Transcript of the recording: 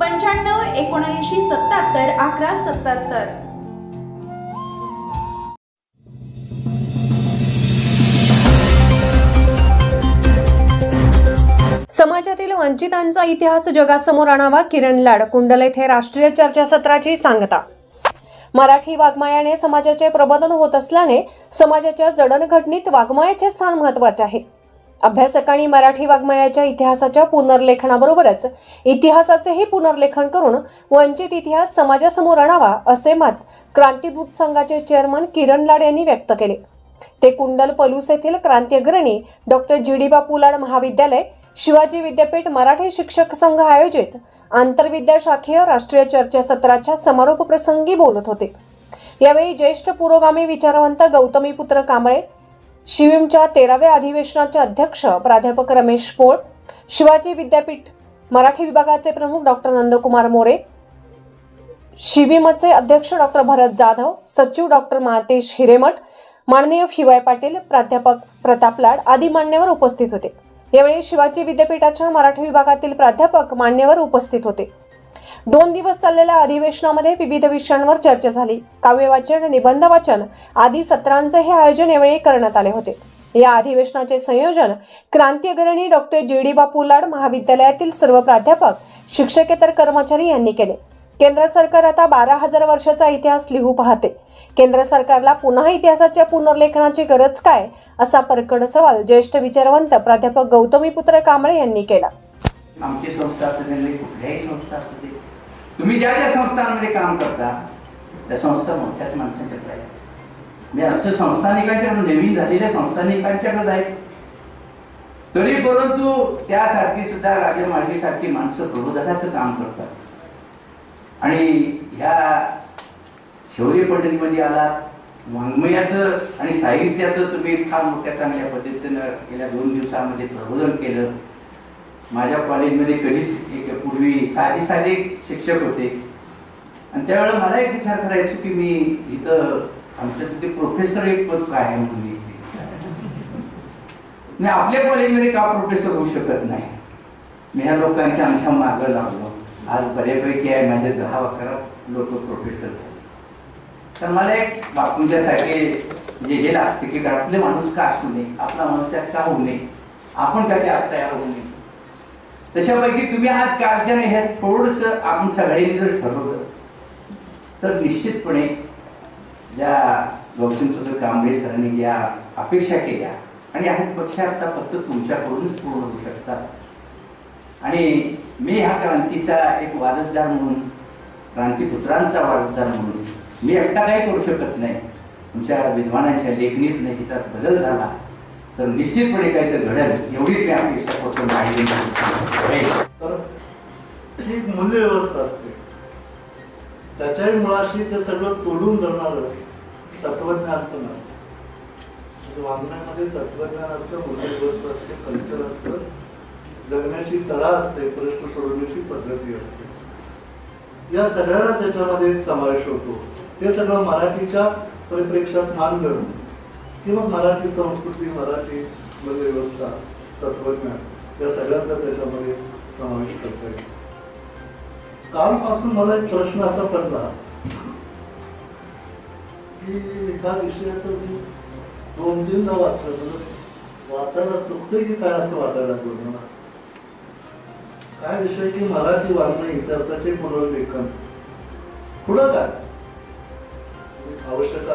पंच्याण्णव एकोणऐंशी सत्याहत्तर अकरा सत्याहत्तर. समाजातील वंचितांचा इतिहास जगासमोर आणावा किरण लाड कुंडल येथे राष्ट्रीय चर्चासत्राची सांगता. मराठी वाङ्मयाने समाजाचे प्रबोधन होत असल्याने समाजाच्या जडणघडणीत वाङ्मयाचे स्थान महत्त्वाचे आहे. अभ्यासकांनी मराठी वाङ्मयाच्या इतिहासाच्या पुनर्लेखनाबरोबरच इतिहासाचेही पुनर्लेखन करून वंचित इतिहास समाजासमोर आणावा असे मत क्रांतीदूत संघाचे चेअरमन किरण लाड यांनी व्यक्त केले. ते कुंडल पलूस येथील क्रांती अग्रणी डॉक्टर जी पुलाड महाविद्यालय शिवाजी विद्यापीठ मराठी शिक्षक संघ आयोजित आंतरविद्या शाखीय राष्ट्रीय चर्चासत्राच्या समारोप प्रसंगी बोलत होते. यावेळी ज्येष्ठ पुरोगामी विचारवंत गौतमी पुत्र कांबळे शिविमच्या तेराव्या अधिवेशनाचे अध्यक्ष प्राध्यापक रमेश पोळ शिवाजी विद्यापीठ मराठी विभागाचे प्रमुख डॉक्टर नंदकुमार मोरे शिविमचे अध्यक्ष डॉक्टर भरत जाधव सचिव डॉक्टर महातेश हिरेमठ माननीय शिवाय पाटील प्राध्यापक प्रताप लाड आदी मान्यवर उपस्थित होते. यावेळी शिवाजी विद्यापीठाच्या मराठी विभागातील प्राध्यापक मान्यवर उपस्थित होते. दोन दिवस चाललेल्या अधिवेशनामध्ये विविध विषयांवर चर्चा झाली. काव्य वाचन निबंध वाचन आदी सत्रांचे हे आयोजन यावेळी करण्यात आले होते. या अधिवेशनाचे संयोजन क्रांती अग्रणी डॉक्टर जी. डी. बापू लाड महाविद्यालयातील सर्व प्राध्यापक शिक्षकेतर कर्मचारी यांनी केले. केंद्र सरकार आता बारा हजार वर्षाचा इतिहास लिहू पाहते. केंद्र सरकारला पुन्हा इतिहासाच्या पुनर्लेखनाची गरज काय? असा परकड सवाल ज्येष्ठ विचारवंत प्राध्यापक गौतमी पुत्र कांबळे यांनी केला. आमची संस्था असू दे कुठल्याही संस्था असू दे तुम्ही ज्या ज्या संस्थांमध्ये काम करता त्या संस्था मोठ्याच माणसांच्याकडे आहेत. म्हणजे असं संस्थानिकांच्या नवीन झालेल्या संस्थानिकांच्याकडे आहेत तरी परंतु त्यासारखी सुद्धा राजमार्गीसारखी माणसं प्रबोधनाचं काम करतात. आणि ह्या शौर्य पंढरीमध्ये आलात वाङ्मयाचं आणि साहित्याचं तुम्ही फार मोठ्या चांगल्या पद्धतीनं गेल्या दोन दिवसामध्ये प्रबोधन केलं. माझ्या कॉलेजमध्ये कधीच एक पूर्वी साधे साधे शिक्षक होते. आणि त्यावेळेला मला एक विचार करायचो की मी इथं आमच्या तिथे प्रोफेसर एक पद काय आहे नाही आपल्या कॉलेजमध्ये का प्रोफेसर होऊ शकत नाही? मी ह्या लोकांच्या आमच्या मागं लागलो आज बऱ्यापैकी आहे माझे दहा अकरा लोक प्रोफेसर झाले. तर मला एक बापूंच्यासाठी जे हे लागते की आपले माणूस का असू नये आपला माणूस त्यात का होऊ नये आपण का त्यात तयार होऊ नये? तशापैकी तुम्ही आज कालच्याने हे थोडस आपण सगळ्यांनी जर ठरवलं तर निश्चितपणे ज्या गौतमचंद्र कांबळे सरांनी ज्या अपेक्षा केल्या आणि ह्या पक्ष आता फक्त तुमच्याकडूनच पूर्ण होऊ शकतात. आणि मी ह्या क्रांतीचा एक वारसदार म्हणून क्रांतीपुत्रांचा वारसदार म्हणून मी एकटा काही करू शकत नाही. तुमच्या विद्वानांच्या लेखणीत नाही त्यात बदल झाला. तर निश्चितपणे काहीतरी घडेल. एवढी मी अपेक्षा करतो माहिती तर ही एक मूल्य व्यवस्था असते. त्याच्याही मुळाशी ते सगळं तोडून धरणारं तत्वज्ञान पण असतं. म्हणजे वागण्यामध्ये तत्वज्ञान असतं मूल्यव्यवस्था असते कल्चर असतं. जगण्याची तरा असते प्रश्न सोडवण्याची पद्धती असते. या सगळ्याला त्याच्यामध्ये समावेश होतो. हे सगळं मराठीच्या परिप्रेक्षात मान करून किंवा मराठी संस्कृती मराठी व्यवस्था तत्वज्ञान या सगळ्यांचा त्याच्यामध्ये समावेश करता येईल. कालपासून मला एक प्रश्न असा पडला की ह्या विषयाचं मी दोन तीनदा वाचलं तर वाचायला चुकतं की काय असं वाटायला लागलं मला? काय विषय की मराठी वाङ्मय इतिहासाचे पुनर्लेखन? पुढं काय? आवश्यक आहे.